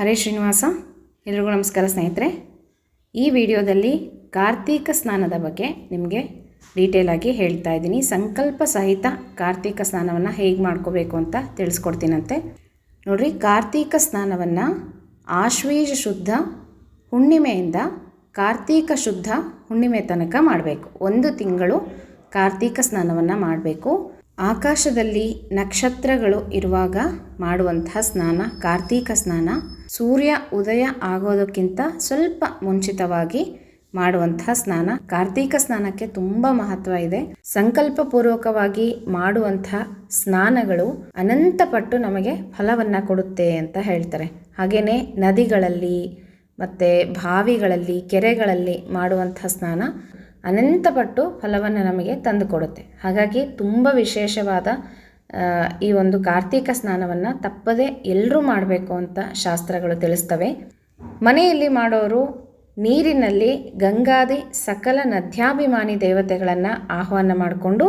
ಹರೇ ಶ್ರೀನಿವಾಸ, ಎಲ್ರಿಗೂ ನಮಸ್ಕಾರ ಸ್ನೇಹಿತರೆ. ಈ ವಿಡಿಯೋದಲ್ಲಿ ಕಾರ್ತೀಕ ಸ್ನಾನದ ಬಗ್ಗೆ ನಿಮಗೆ ಡೀಟೇಲಾಗಿ ಹೇಳ್ತಾ ಇದ್ದೀನಿ. ಸಂಕಲ್ಪ ಸಹಿತ ಕಾರ್ತೀಕ ಸ್ನಾನವನ್ನು ಹೇಗೆ ಮಾಡ್ಕೋಬೇಕು ಅಂತ ತಿಳಿಸ್ಕೊಡ್ತೀನಂತೆ. ನೋಡಿರಿ, ಕಾರ್ತೀಕ ಸ್ನಾನವನ್ನು ಆಶ್ವೀಜ ಶುದ್ಧ ಹುಣ್ಣಿಮೆಯಿಂದ ಕಾರ್ತೀಕ ಶುದ್ಧ ಹುಣ್ಣಿಮೆ ತನಕ ಮಾಡಬೇಕು. ಒಂದು ತಿಂಗಳು ಕಾರ್ತೀಕ ಸ್ನಾನವನ್ನು ಮಾಡಬೇಕು. ಆಕಾಶದಲ್ಲಿ ನಕ್ಷತ್ರಗಳು ಇರುವಾಗ ಮಾಡುವಂತಹ ಸ್ನಾನ, ಕಾರ್ತೀಕ ಸ್ನಾನ ಸೂರ್ಯ ಉದಯ ಆಗೋದಕ್ಕಿಂತ ಸ್ವಲ್ಪ ಮುಂಚಿತವಾಗಿ ಮಾಡುವಂತಹ ಸ್ನಾನ. ಕಾರ್ತೀಕ ಸ್ನಾನಕ್ಕೆ ತುಂಬ ಮಹತ್ವ ಇದೆ. ಸಂಕಲ್ಪ ಪೂರ್ವಕವಾಗಿ ಮಾಡುವಂತಹ ಸ್ನಾನಗಳು ಅನಂತ ಪಟ್ಟು ನಮಗೆ ಫಲವನ್ನ ಕೊಡುತ್ತೆ ಅಂತ ಹೇಳ್ತಾರೆ. ಹಾಗೆಯೇ ನದಿಗಳಲ್ಲಿ ಮತ್ತು ಬಾವಿಗಳಲ್ಲಿ, ಕೆರೆಗಳಲ್ಲಿ ಮಾಡುವಂತಹ ಸ್ನಾನ ಅನಂತ ಪಟ್ಟು ಫಲವನ್ನು ನಮಗೆ ತಂದುಕೊಡುತ್ತೆ ಹಾಗಾಗಿ ತುಂಬ ವಿಶೇಷವಾದ ಈ ಒಂದು ಕಾರ್ತೀಕ ಸ್ನಾನವನ್ನು ತಪ್ಪದೆ ಎಲ್ಲರೂ ಮಾಡಬೇಕು ಅಂತ ಶಾಸ್ತ್ರಗಳು ತಿಳಿಸ್ತವೆ. ಮನೆಯಲ್ಲಿ ಮಾಡೋರು ನೀರಿನಲ್ಲಿ ಗಂಗಾದಿ ಸಕಲ ನದ್ಯಾಭಿಮಾನಿ ದೇವತೆಗಳನ್ನು ಆಹ್ವಾನ ಮಾಡಿಕೊಂಡು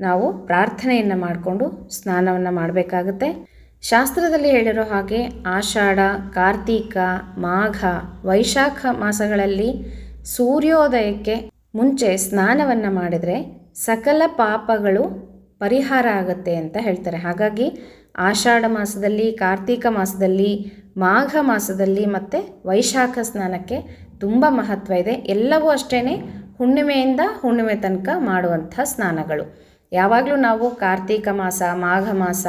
ನಾವು ಪ್ರಾರ್ಥನೆಯನ್ನು ಮಾಡಿಕೊಂಡು ಸ್ನಾನವನ್ನು ಮಾಡಬೇಕಾಗುತ್ತೆ. ಶಾಸ್ತ್ರದಲ್ಲಿ ಹೇಳಿರೋ ಹಾಗೆ ಆಷಾಢ, ಕಾರ್ತೀಕ, ಮಾಘ, ವೈಶಾಖ ಮಾಸಗಳಲ್ಲಿ ಸೂರ್ಯೋದಯಕ್ಕೆ ಮುಂಚೆ ಸ್ನಾನವನ್ನು ಮಾಡಿದರೆ ಸಕಲ ಪಾಪಗಳು ಪರಿಹಾರ ಆಗುತ್ತೆ ಅಂತ ಹೇಳ್ತಾರೆ. ಹಾಗಾಗಿ ಆಷಾಢ ಮಾಸದಲ್ಲಿ, ಕಾರ್ತೀಕ ಮಾಸದಲ್ಲಿ, ಮಾಘ ಮಾಸದಲ್ಲಿ ಮತ್ತು ವೈಶಾಖ ಸ್ನಾನಕ್ಕೆ ತುಂಬ ಮಹತ್ವ ಇದೆ. ಎಲ್ಲವೂ ಅಷ್ಟೇ ಹುಣ್ಣಿಮೆಯಿಂದ ಹುಣ್ಣಿಮೆ ತನಕ ಮಾಡುವಂಥ ಸ್ನಾನಗಳು. ಯಾವಾಗಲೂ ನಾವು ಕಾರ್ತೀಕ ಮಾಸ, ಮಾಘ ಮಾಸ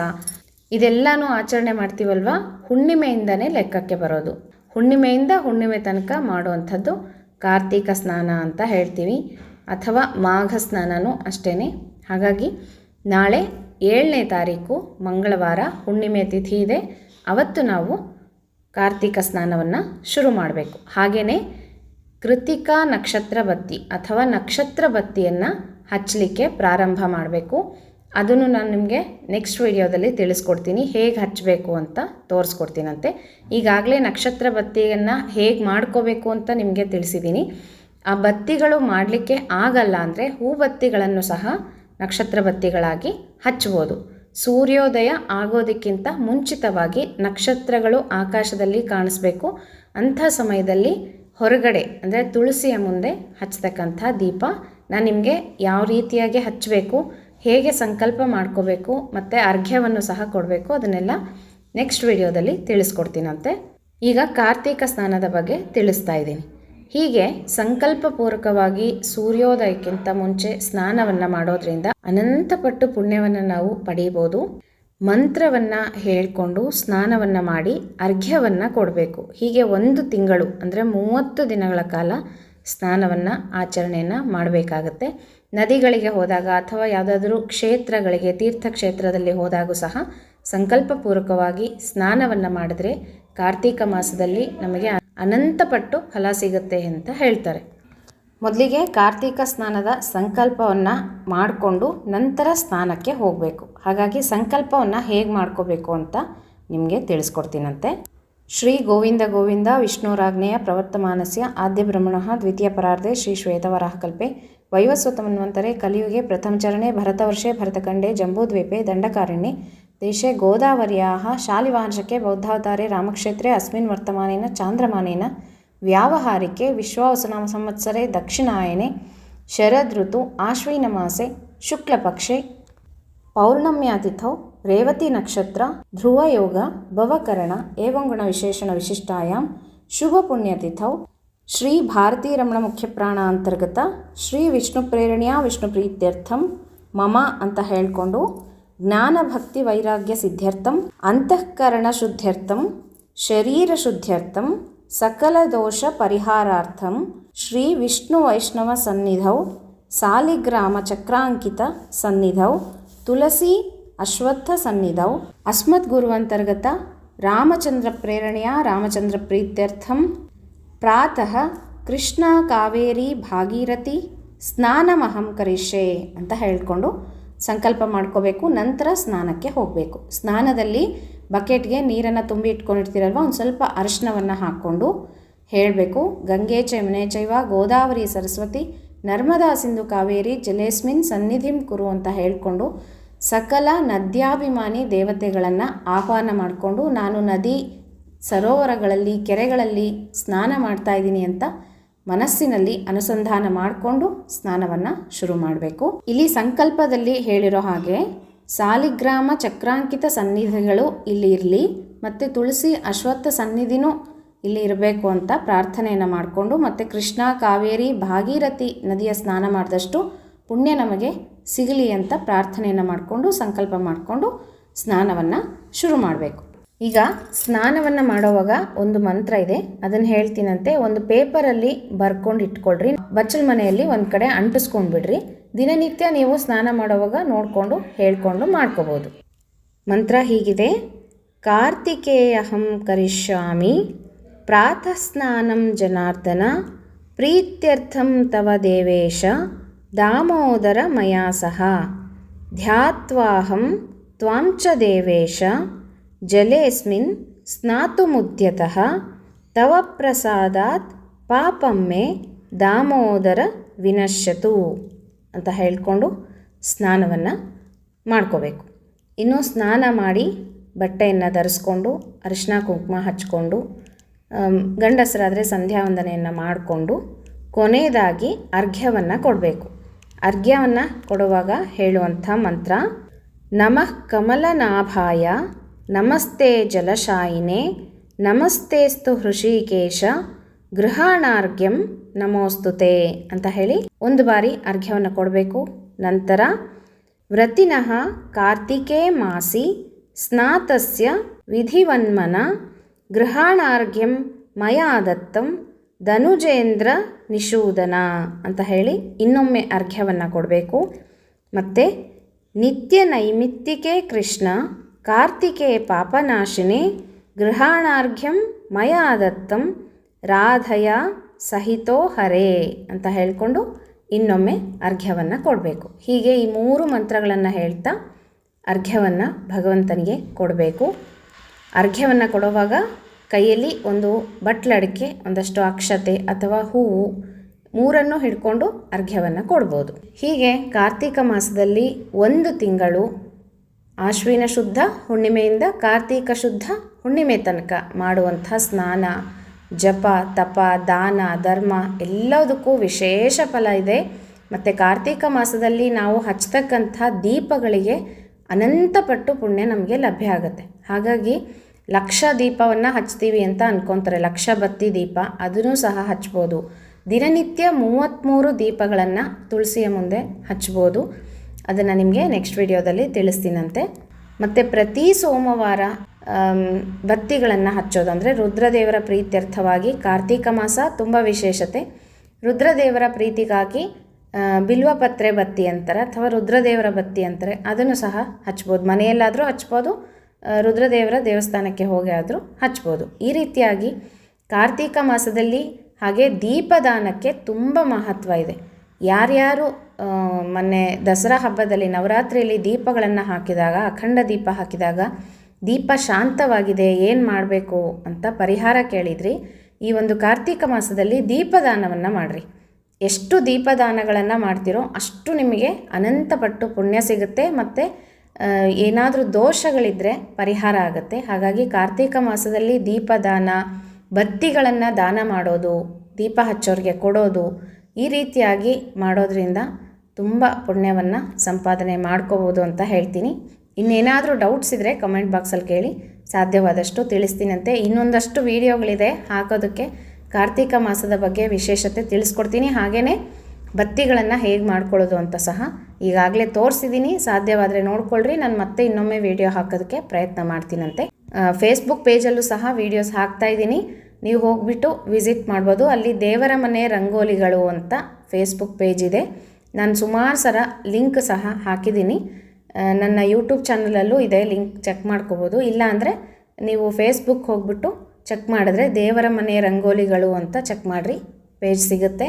ಇದೆಲ್ಲನೂ ಆಚರಣೆ ಮಾಡ್ತೀವಲ್ವ? ಹುಣ್ಣಿಮೆಯಿಂದನೇ ಲೆಕ್ಕಕ್ಕೆ ಬರೋದು. ಹುಣ್ಣಿಮೆಯಿಂದ ಹುಣ್ಣಿಮೆ ತನಕ ಮಾಡುವಂಥದ್ದು ಕಾರ್ತೀಕ ಸ್ನಾನ ಅಂತ ಹೇಳ್ತೀವಿ. ಅಥವಾ ಮಾಘ ಸ್ನಾನನೂ ಅಷ್ಟೇ ಹಾಗಾಗಿ ನಾಳೆ ಏಳನೇ ತಾರೀಕು ಮಂಗಳವಾರ ಹುಣ್ಣಿಮೆ ತಿಥಿ ಇದೆ. ಅವತ್ತು ನಾವು ಕಾರ್ತಿಕ ಸ್ನಾನವನ್ನು ಶುರು ಮಾಡಬೇಕು. ಹಾಗೆಯೇ ಕೃತಿಕಾ ನಕ್ಷತ್ರ ಬತ್ತಿ ಅಥವಾ ನಕ್ಷತ್ರ ಬತ್ತಿಯನ್ನು ಹಚ್ಚಲಿಕ್ಕೆ ಪ್ರಾರಂಭ ಮಾಡಬೇಕು. ಅದನ್ನು ನಾನು ನಿಮಗೆ ನೆಕ್ಸ್ಟ್ ವಿಡಿಯೋದಲ್ಲಿ ತಿಳಿಸ್ಕೊಡ್ತೀನಿ. ಹೇಗೆ ಹಚ್ಚಬೇಕು ಅಂತ ತೋರಿಸ್ಕೊಡ್ತೀನಂತೆ. ಈಗಾಗಲೇ ನಕ್ಷತ್ರ ಬತ್ತಿಯನ್ನು ಹೇಗೆ ಮಾಡ್ಕೋಬೇಕು ಅಂತ ನಿಮಗೆ ತಿಳಿಸಿದ್ದೀನಿ ಆ ಬತ್ತಿಗಳು ಮಾಡಲಿಕ್ಕೆ ಆಗಲ್ಲ ಅಂದರೆ ಹೂ ಬತ್ತಿಗಳನ್ನು ಸಹ ನಕ್ಷತ್ರ ಬತ್ತಿಗಳಾಗಿ ಹಚ್ಬೋದು ಸೂರ್ಯೋದಯ ಆಗೋದಕ್ಕಿಂತ ಮುಂಚಿತವಾಗಿ ನಕ್ಷತ್ರಗಳು ಆಕಾಶದಲ್ಲಿ ಕಾಣಿಸ್ಬೇಕು. ಅಂಥ ಸಮಯದಲ್ಲಿ ಹೊರಗಡೆ, ಅಂದರೆ ತುಳಸಿಯ ಮುಂದೆ ಹಚ್ಚತಕ್ಕಂಥ ದೀಪ ನಾನು ನಿಮಗೆ ಯಾವ ರೀತಿಯಾಗಿ ಹಚ್ಚಬೇಕು, ಹೇಗೆ ಸಂಕಲ್ಪ ಮಾಡ್ಕೋಬೇಕು, ಮತ್ತು ಅರ್ಘ್ಯವನ್ನು ಸಹ ಕೊಡಬೇಕು ಅದನ್ನೆಲ್ಲ ನೆಕ್ಸ್ಟ್ ವಿಡಿಯೋದಲ್ಲಿ ತಿಳಿಸ್ಕೊಡ್ತೀನಂತೆ. ಈಗ ಕಾರ್ತೀಕ ಸ್ನಾನದ ಬಗ್ಗೆ ತಿಳಿಸ್ತಾ ಇದ್ದೀನಿ. ಹೀಗೆ ಸಂಕಲ್ಪಪೂರ್ವಕವಾಗಿ ಸೂರ್ಯೋದಯಕ್ಕಿಂತ ಮುಂಚೆ ಸ್ನಾನವನ್ನು ಮಾಡೋದ್ರಿಂದ ಅನಂತಪಟ್ಟು ಪುಣ್ಯವನ್ನು ನಾವು ಪಡೆಯಬಹುದು ಮಂತ್ರವನ್ನು ಹೇಳಿಕೊಂಡು ಸ್ನಾನವನ್ನು ಮಾಡಿ ಅರ್ಘ್ಯವನ್ನು ಕೊಡಬೇಕು. ಹೀಗೆ ಒಂದು ತಿಂಗಳು ಅಂದರೆ ಮೂವತ್ತು ದಿನಗಳ ಕಾಲ ಸ್ನಾನವನ್ನು, ಆಚರಣೆಯನ್ನು ಮಾಡಬೇಕಾಗತ್ತೆ. ನದಿಗಳಿಗೆ ಹೋದಾಗ ಅಥವಾ ಯಾವುದಾದ್ರೂ ಕ್ಷೇತ್ರಗಳಿಗೆ, ತೀರ್ಥಕ್ಷೇತ್ರದಲ್ಲಿ ಹೋದಾಗೂ ಸಹ ಸಂಕಲ್ಪಪೂರ್ವಕವಾಗಿ ಸ್ನಾನವನ್ನು ಮಾಡಿದ್ರೆ ಕಾರ್ತೀಕ ಮಾಸದಲ್ಲಿ ನಮಗೆ ಅನಂತಪಟ್ಟು ಫಲ ಸಿಗುತ್ತೆ ಅಂತ ಹೇಳ್ತಾರೆ. ಮೊದಲಿಗೆ ಕಾರ್ತೀಕ ಸ್ನಾನದ ಸಂಕಲ್ಪವನ್ನು ಮಾಡಿಕೊಂಡು ನಂತರ ಸ್ನಾನಕ್ಕೆ ಹೋಗಬೇಕು. ಹಾಗಾಗಿ ಸಂಕಲ್ಪವನ್ನು ಹೇಗೆ ಮಾಡ್ಕೋಬೇಕು ಅಂತ ನಿಮಗೆ ತಿಳಿಸ್ಕೊಡ್ತೀನಂತೆ. ಶ್ರೀ ಗೋವಿಂದ ಗೋವಿಂದ ವಿಷ್ಣುರಾಜ್ಞೆಯ ಪ್ರವರ್ತಮಾನಸ್ಯ ಆದ್ಯ ಬ್ರಹ್ಮಣಃ ದ್ವಿತೀಯ ಪರಾರ್ಧೆ ಶ್ರೀ ಶ್ವೇತವರಾಹಕಲ್ಪೆ ವೈವಸ್ವತಮನ್ವಂತರೆ ಕಲಿಯುಗೆ ಪ್ರಥಮಚರಣೆ ಭರತವರ್ಷೆ ಭರತಖಂಡೆ ಜಂಬೂದ್ವೀಪೆ ದಂಡಕಾರಣ್ಯೆ ರಾಮಕ್ಷೇತ್ರೆ ಅಸ್ಮಿನ್ ವರ್ತಮಾನೇನ ಚಾಂದ್ರಮಾನೇನ ವ್ಯಾವಹಾರಿಕೆ ವಿಶ್ವಾವಸನಾಮ ಸಂವತ್ಸರೆ ದಕ್ಷಿಣಾಯನೆ ಶರದೃತು ಆಶ್ವಿನಮಾಸೆ ಶುಕ್ಲಪಕ್ಷೆ ಪೌರ್ಣಮ್ಯಾತಿಥೌ ರೇವತಿ ನಕ್ಷತ್ರ ಧ್ರುವಯೋಗ ಭವಕರಣ ಏವಂಗುಣ ವಿಶೇಷಣ ವಿಶಿಷ್ಟಾಯಾಂ ಶುಭ ಪುಣ್ಯತಿಥೌ ಶ್ರೀ ಭಾರತೀ ರಮಣ ಮುಖ್ಯ ಪ್ರಾಣ ಅಂತರ್ಗತ ಶ್ರೀ ವಿಷ್ಣು ಪ್ರೇರಣೆಯ ವಿಷ್ಣು ಪ್ರೀತ್ಯರ್ಥಂ ಮಮ ಅಂತ ಹೇಳಿಕೊಂಡು ಜ್ಞಾನ ಭಕ್ತಿ ವೈರಾಗ್ಯ ಸಿದ್ಧ್ಯರ್ಥಂ, ಅಂತಃಕರಣ ಶುದ್ಧ್ಯರ್ಥಂ, ಶರೀರ ಶುದ್ಧ್ಯರ್ಥಂ, ಸಕಲ ದೋಷ ಪರಿಹಾರಾರ್ಥಂ, ಶ್ರೀ ವಿಷ್ಣು ವೈಷ್ಣವ ಸನ್ನಿಧೌ ಸಾಲಿಗ್ರಾಮ ಚಕ್ರಾಂಕಿತ ಸನ್ನಿಧೌ ತುಳಸಿ ಅಶ್ವತ್ಥ ಸನ್ನಿಧೌ ಅಸ್ಮತ್ ಗುರುವಂತರ್ಗತ ರಾಮಚಂದ್ರ ಪ್ರೇರಣೆಯ ರಾಮಚಂದ್ರ ಪ್ರೀತ್ಯರ್ಥಂ, ಪ್ರಾತಃ ಕೃಷ್ಣ ಕಾವೇರಿ ಭಾಗೀರಥಿ ಸ್ನಾನಮಹಂ ಕರಿಷೇ ಅಂತ ಹೇಳಿಕೊಂಡು ಸಂಕಲ್ಪ ಮಾಡ್ಕೋಬೇಕು, ನಂತರ ಸ್ನಾನಕ್ಕೆ ಹೋಗಬೇಕು. ಸ್ನಾನದಲ್ಲಿ ಬಕೆಟ್ಗೆ ನೀರನ್ನು ತುಂಬಿ ಇಟ್ಕೊಂಡಿರ್ತೀರಲ್ವ, ಒಂದು ಸ್ವಲ್ಪ ಅರಿಶಿನವನ್ನು ಹಾಕ್ಕೊಂಡು ಹೇಳಬೇಕು. ಗಂಗೆ ಚೈಮನೆ ಚೈವ ಗೋದಾವರಿ ಸರಸ್ವತಿ ನರ್ಮದಾ ಸಿಂಧು ಕಾವೇರಿ ಜಲೇಸ್ಮಿನ್ ಸನ್ನಿಧಿಂ ಕುರು ಅಂತ ಹೇಳಿಕೊಂಡು ಸಕಲ ನದ್ಯಾಭಿಮಾನಿ ದೇವತೆಗಳನ್ನು ಆಹ್ವಾನ ಮಾಡಿಕೊಂಡು, ನಾನು ನದಿ ಸರೋವರಗಳಲ್ಲಿ, ಕೆರೆಗಳಲ್ಲಿ ಸ್ನಾನ ಮಾಡ್ತಾ ಇದ್ದೀನಿ ಅಂತ ಮನಸ್ಸಿನಲ್ಲಿ ಅನುಸಂಧಾನ ಮಾಡಿಕೊಂಡು ಸ್ನಾನವನ್ನು ಶುರು ಮಾಡಬೇಕು. ಇಲ್ಲಿ ಸಂಕಲ್ಪದಲ್ಲಿ ಹೇಳಿರೋ ಹಾಗೆ ಸಾಲಿಗ್ರಾಮ ಚಕ್ರಾಂಕಿತ ಸನ್ನಿಧಿಗಳು ಇಲ್ಲಿ ಇರಲಿ ಮತ್ತು ತುಳಸಿ ಅಶ್ವತ್ಥ ಸನ್ನಿಧಿನೂ ಇಲ್ಲಿ ಇರಬೇಕು ಅಂತ ಪ್ರಾರ್ಥನೆಯನ್ನು ಮಾಡಿಕೊಂಡು ಮತ್ತು ಕೃಷ್ಣ ಕಾವೇರಿ ಭಾಗೀರಥಿ ನದಿಯ ಸ್ನಾನ ಮಾಡಿದಷ್ಟು ಪುಣ್ಯ ನಮಗೆ ಸಿಗಲಿ ಅಂತ ಪ್ರಾರ್ಥನೆಯನ್ನು ಮಾಡಿಕೊಂಡು ಸಂಕಲ್ಪ ಮಾಡಿಕೊಂಡು ಸ್ನಾನವನ್ನು ಶುರು ಮಾಡಬೇಕು. ಈಗ ಸ್ನಾನವನ್ನು ಮಾಡೋವಾಗ ಒಂದು ಮಂತ್ರ ಇದೆ. ಅದನ್ನು ಹೇಳ್ತೀನಂತೆ, ಒಂದು ಪೇಪರಲ್ಲಿ ಬರ್ಕೊಂಡು ಇಟ್ಕೊಳ್ರಿ. ಬಚ್ಚಲ ಮನೆಯಲ್ಲಿ ಒಂದು ಕಡೆ ಅಂಟಿಸ್ಕೊಂಡ್ಬಿಡ್ರಿ ದಿನನಿತ್ಯ ನೀವು ಸ್ನಾನ ಮಾಡೋವಾಗ ನೋಡಿಕೊಂಡು, ಹೇಳ್ಕೊಂಡು ಮಾಡ್ಕೋಬೋದು. ಮಂತ್ರ ಹೀಗಿದೆ, ಕಾರ್ತಿಕೇಯಹಂ ಕರಿಷ್ಯಾಮಿ ಪ್ರಾತಃ ಸ್ನಾನಂ ಜನಾರ್ದನ, ಪ್ರೀತ್ಯರ್ಥಂ ತವ ದೇವೇಶ, ದಾಮೋದರ ಮಯಾ ಸಹ ಧ್ಯಾತ್ವಾಹಂ ತ್ವಾಂಚ ದೇವೇಶ ಜಲೇಸ್ಮಿನ್ ಸ್ನಾತುಮುದ್ಯತಃ ತವ ಪ್ರಸಾದಾತ್ ಪಾಪಮ್ಮೆ ದಾಮೋದರ ವಿನಶ್ಯತು ಅಂತ ಹೇಳಿಕೊಂಡು ಸ್ನಾನವನ್ನು ಮಾಡ್ಕೋಬೇಕು. ಇನ್ನು ಸ್ನಾನ ಮಾಡಿ ಬಟ್ಟೆಯನ್ನು ಧರಿಸ್ಕೊಂಡು ಅರಿಶಿನ ಕುಂಕುಮ ಹಚ್ಕೊಂಡು ಗಂಡಸರಾದರೆ ಸಂಧ್ಯಾ ವಂದನೆಯನ್ನು ಮಾಡಿಕೊಂಡು ಕೊನೆಯದಾಗಿ ಅರ್ಘ್ಯವನ್ನು ಕೊಡಬೇಕು. ಅರ್ಘ್ಯವನ್ನು ಕೊಡುವಾಗ ಹೇಳುವಂಥ ಮಂತ್ರ, ನಮಃ ಕಮಲನಾಭಾಯ ನಮಸ್ತೆ ಜಲಶಾಯಿನೇ ನಮಸ್ತೇಸ್ತು ಹೃಷಿಕೇಶ, ಗೃಹಾಣಾರ್ಘ್ಯಂ ನಮೋಸ್ತುತೆ ಅಂತ ಹೇಳಿ ಒಂದು ಬಾರಿ ಅರ್ಘ್ಯವನ್ನು ಕೊಡಬೇಕು. ನಂತರ ವ್ರತಿನಃ ಕಾರ್ತಿಕೇ ಮಾಸಿ ಸ್ನಾತಸ್ಯ ವಿಧಿವನ್ಮನ ಗೃಹಾಣಾರ್ಘ್ಯಂ ಮಯಾ ದತ್ತಂ ಧನುಜೇಂದ್ರ ನಿಷೂದನ ಅಂತ ಹೇಳಿ ಇನ್ನೊಮ್ಮೆ ಅರ್ಘ್ಯವನ್ನು ಕೊಡಬೇಕು. ಮತ್ತು ನಿತ್ಯ ನೈಮಿತ್ತಿಕೆ ಕೃಷ್ಣ ಕಾರ್ತಿಕೆ ಪಾಪನಾಶಿನಿ ಗೃಹಾಣಾರ್ಘ್ಯಂ ಮಯ ದತ್ತಂ ರಾಧಯ ಸಹಿತೋ ಹರೇ ಅಂತ ಹೇಳಿಕೊಂಡು ಇನ್ನೊಮ್ಮೆ ಅರ್ಘ್ಯವನ್ನು ಕೊಡಬೇಕು. ಹೀಗೆ ಈ ಮೂರು ಮಂತ್ರಗಳನ್ನು ಹೇಳ್ತಾ ಅರ್ಘ್ಯವನ್ನು ಭಗವಂತನಿಗೆ ಕೊಡಬೇಕು. ಅರ್ಘ್ಯವನ್ನು ಕೊಡುವಾಗ ಕೈಯಲ್ಲಿ ಒಂದು ಬಟ್ಲಡಿಕೆ ಒಂದಷ್ಟು ಅಕ್ಷತೆ ಅಥವಾ ಹೂವು ಮೂರನ್ನು ಹಿಡ್ಕೊಂಡು ಅರ್ಘ್ಯವನ್ನು ಕೊಡ್ಬೋದು. ಹೀಗೆ ಕಾರ್ತಿಕ ಮಾಸದಲ್ಲಿ ಒಂದು ತಿಂಗಳು ಆಶ್ವಿನ ಶುದ್ಧ ಹುಣ್ಣಿಮೆಯಿಂದ ಕಾರ್ತೀಕ ಶುದ್ಧ ಹುಣ್ಣಿಮೆ ತನಕ ಮಾಡುವಂಥ ಸ್ನಾನ, ಜಪ, ತಪ, ದಾನ, ಧರ್ಮ ಎಲ್ಲದಕ್ಕೂ ವಿಶೇಷ ಫಲ ಇದೆ. ಮತ್ತು ಕಾರ್ತೀಕ ಮಾಸದಲ್ಲಿ ನಾವು ಹಚ್ಚತಕ್ಕಂಥ ದೀಪಗಳಿಗೆ ಅನಂತಪಟ್ಟು ಪುಣ್ಯ ನಮಗೆ ಲಭ್ಯ ಆಗುತ್ತೆ. ಹಾಗಾಗಿ ಲಕ್ಷ ದೀಪವನ್ನು ಹಚ್ತೀವಿ ಅಂತ ಅನ್ಕೊತಾರೆ. ಲಕ್ಷ ಬತ್ತಿ ದೀಪ ಅದನ್ನು ಸಹ ಹಚ್ಬೋದು. ದಿನನಿತ್ಯ ಮೂವತ್ತ್ಮೂರು ದೀಪಗಳನ್ನು ತುಳಸಿಯ ಮುಂದೆ ಹಚ್ಬೋದು. ಅದನ್ನು ನಿಮಗೆ ನೆಕ್ಸ್ಟ್ ವಿಡಿಯೋದಲ್ಲಿ ತಿಳಿಸ್ತೀನಂತೆ. ಮತ್ತು ಪ್ರತಿ ಸೋಮವಾರ ಬತ್ತಿಗಳನ್ನು ಹಚ್ಚೋದು ಅಂದರೆ ರುದ್ರದೇವರ ಪ್ರೀತ್ಯರ್ಥವಾಗಿ ಕಾರ್ತೀಕ ಮಾಸ ತುಂಬ ವಿಶೇಷತೆ. ರುದ್ರದೇವರ ಪ್ರೀತಿಗಾಗಿ ಬಿಲ್ವಪತ್ರೆ ಬತ್ತಿ ಅಂತಾರೆ ಅಥವಾ ರುದ್ರದೇವರ ಬತ್ತಿ ಅಂತಾರೆ, ಅದನ್ನು ಸಹ ಹಚ್ಬೋದು. ಮನೆಯಲ್ಲಾದರೂ ಹಚ್ಬೋದು ರುದ್ರದೇವರ ದೇವಸ್ಥಾನಕ್ಕೆ ಹೋಗಿ ಆದರೂ ಹಚ್ಬೋದು. ಈ ರೀತಿಯಾಗಿ ಕಾರ್ತೀಕ ಮಾಸದಲ್ಲಿ ಹಾಗೆ ದೀಪದಾನಕ್ಕೆ ತುಂಬ ಮಹತ್ವ ಇದೆ. ಯಾರ್ಯಾರು ಮೊನ್ನೆ ದಸರಾ ಹಬ್ಬದಲ್ಲಿ ನವರಾತ್ರಿಯಲ್ಲಿ ದೀಪಗಳನ್ನು ಹಾಕಿದಾಗ, ಅಖಂಡ ದೀಪ ಹಾಕಿದಾಗ ದೀಪ ಶಾಂತವಾಗಿದೆ, ಏನು ಮಾಡಬೇಕು ಅಂತ ಪರಿಹಾರ ಕೇಳಿದ್ರಿ. ಈ ಒಂದು ಕಾರ್ತೀಕ ಮಾಸದಲ್ಲಿ ದೀಪದಾನವನ್ನು ಮಾಡಿರಿ. ಎಷ್ಟು ದೀಪದಾನಗಳನ್ನು ಮಾಡ್ತೀರೋ ಅಷ್ಟು ನಿಮಗೆ ಅನಂತಪಟ್ಟು ಪುಣ್ಯ ಸಿಗುತ್ತೆ ಮತ್ತು ಏನಾದರೂ ದೋಷಗಳಿದ್ದರೆ ಪರಿಹಾರ ಆಗುತ್ತೆ. ಹಾಗಾಗಿ ಕಾರ್ತೀಕ ಮಾಸದಲ್ಲಿ ದೀಪದಾನ, ಬತ್ತಿಗಳನ್ನು ದಾನ ಮಾಡೋದು, ದೀಪ ಹಚ್ಚೋರಿಗೆ ಕೊಡೋದು ಈ ರೀತಿಯಾಗಿ ಮಾಡೋದ್ರಿಂದ ತುಂಬ ಪುಣ್ಯವನ್ನು ಸಂಪಾದನೆ ಮಾಡ್ಕೋಬೋದು ಅಂತ ಹೇಳ್ತೀನಿ. ಇನ್ನೇನಾದರೂ ಡೌಟ್ಸ್ ಇದ್ದರೆ ಕಮೆಂಟ್ ಬಾಕ್ಸಲ್ಲಿ ಕೇಳಿ. ಸಾಧ್ಯವಾದಷ್ಟು ತಿಳಿಸ್ತೀನಂತೆ. ಇನ್ನೊಂದಷ್ಟು ವೀಡಿಯೋಗಳಿದೆ ಹಾಕೋದಕ್ಕೆ ಕಾರ್ತಿಕ ಮಾಸದ ಬಗ್ಗೆ ವಿಶೇಷತೆ ತಿಳಿಸ್ಕೊಡ್ತೀನಿ. ಹಾಗೆಯೇ ಬತ್ತಿಗಳನ್ನು ಹೇಗೆ ಮಾಡ್ಕೊಳ್ಳೋದು ಅಂತ ಸಹ ಈಗಾಗಲೇ ತೋರಿಸಿದ್ದೀನಿ ಸಾಧ್ಯವಾದರೆ ನೋಡ್ಕೊಳ್ರಿ. ನಾನು ಮತ್ತೆ ಇನ್ನೊಮ್ಮೆ ವೀಡಿಯೋ ಹಾಕೋದಕ್ಕೆ ಪ್ರಯತ್ನ ಮಾಡ್ತೀನಂತೆ. ಫೇಸ್ಬುಕ್ ಪೇಜಲ್ಲೂ ಸಹ ವೀಡಿಯೋಸ್ ಹಾಕ್ತಾ ಇದ್ದೀನಿ. ನೀವು ಹೋಗ್ಬಿಟ್ಟು ವಿಸಿಟ್ ಮಾಡ್ಬೋದು. ಅಲ್ಲಿ ದೇವರ ಮನೆ ರಂಗೋಲಿಗಳು ಅಂತ ಫೇಸ್ಬುಕ್ ಪೇಜ್ ಇದೆ. ನಾನು ಸುಮಾರು ಸರ ಲಿಂಕ್ ಸಹ ಹಾಕಿದ್ದೀನಿ ನನ್ನ ಯೂಟ್ಯೂಬ್ ಚಾನಲಲ್ಲೂ ಇದೆ ಲಿಂಕ್ ಚೆಕ್ ಮಾಡ್ಕೋಬೋದು. ಇಲ್ಲ ಅಂದರೆ ನೀವು ಫೇಸ್ಬುಕ್ ಹೋಗ್ಬಿಟ್ಟು ಚೆಕ್ ಮಾಡಿದ್ರೆ ದೇವರ ಮನೆ ರಂಗೋಲಿಗಳು ಅಂತ ಚೆಕ್ ಮಾಡಿರಿ. ಪೇಜ್ ಸಿಗುತ್ತೆ.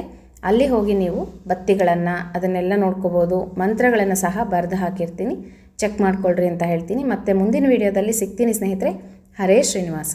ಅಲ್ಲಿ ಹೋಗಿ ನೀವು ಬತ್ತಿಗಳನ್ನು ಅದನ್ನೆಲ್ಲ ನೋಡ್ಕೋಬೋದು. ಮಂತ್ರಗಳನ್ನು ಸಹ ಬರೆದು ಹಾಕಿರ್ತೀನಿ. ಚೆಕ್ ಮಾಡ್ಕೊಳ್ರಿ ಅಂತ ಹೇಳ್ತೀನಿ. ಮತ್ತು ಮುಂದಿನ ವೀಡಿಯೋದಲ್ಲಿ ಸಿಗ್ತೀನಿ ಸ್ನೇಹಿತರೆ. ಹರೇ ಶ್ರೀನಿವಾಸ.